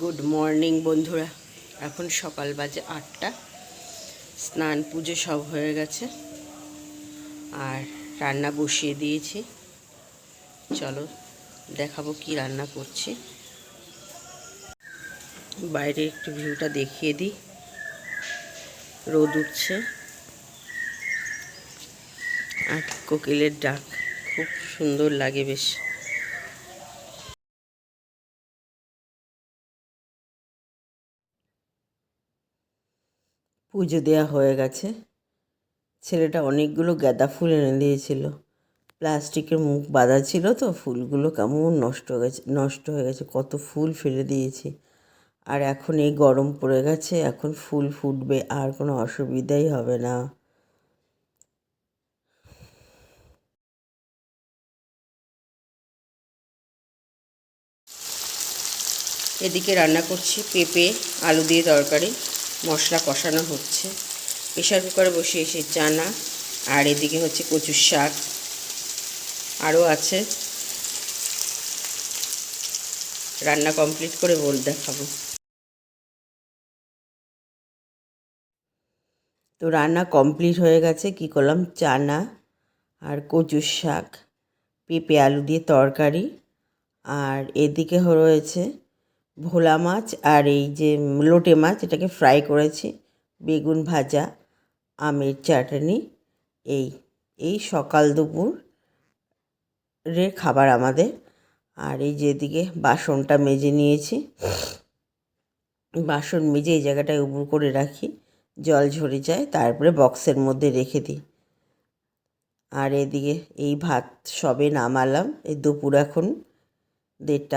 Good morning বন্ধুরা। এখন সকাল বাজে আটটা। স্নান, পুজো সব হয়ে গেছে। আর রান্না বসিয়ে দিয়েছি। চলো, দেখাবো কি রান্না করছি। বাইরে একটু ভিউটা দেখিয়ে দিই। রোদ উঠছে। আর কোকিলের ডাক, খুব সুন্দর লাগে বেশ। পুজো দেওয়া হয়ে গেছে। ছেলেটা অনেকগুলো গাঁদা ফুল এনে দিয়েছিল। প্লাস্টিকের মুখ বাঁধা ছিল তো, ফুলগুলো কেমন নষ্ট হয়ে গেছে, নষ্ট হয়ে গেছে, কত ফুল ফেলে দিয়েছি। আর এখন এই গরম পড়ে গেছে, এখন ফুল ফুটবে, আর কোনো অসুবিধাই হবে না। এদিকে রান্না করছি পেঁপে, আলু দিয়ে তরকারি। মশলা কষানো হচ্ছে। প্রেশার কুকারে বসে এসে চানা, আর এদিকে হচ্ছে কচুর শাক। আরও আছে। রান্না কমপ্লিট করে বল দেখাবো। তো রান্না কমপ্লিট হয়ে গেছে। কি করলাম? চানা আর কচুর শাক, পেঁপে আলু দিয়ে তরকারি। আর এদিকে রয়েছে ভোলা মাছ আর এই যে লোটে মাছ, এটাকে ফ্রাই করেছি। বেগুন ভাজা, আমের চাটনি, এই এই সকাল দুপুর রের খাবার আমাদের। আর এই যেদিকে বাসনটা মেজে নিয়েছি। বাসন মেজে এই জায়গাটায় উবুর করে রাখি। জল ঝরে যায়, তারপরে বক্সের মধ্যে রেখে দিই। আর এদিকে এই ভাত সবে নামালাম। এই দুপুর এখন দেড়টা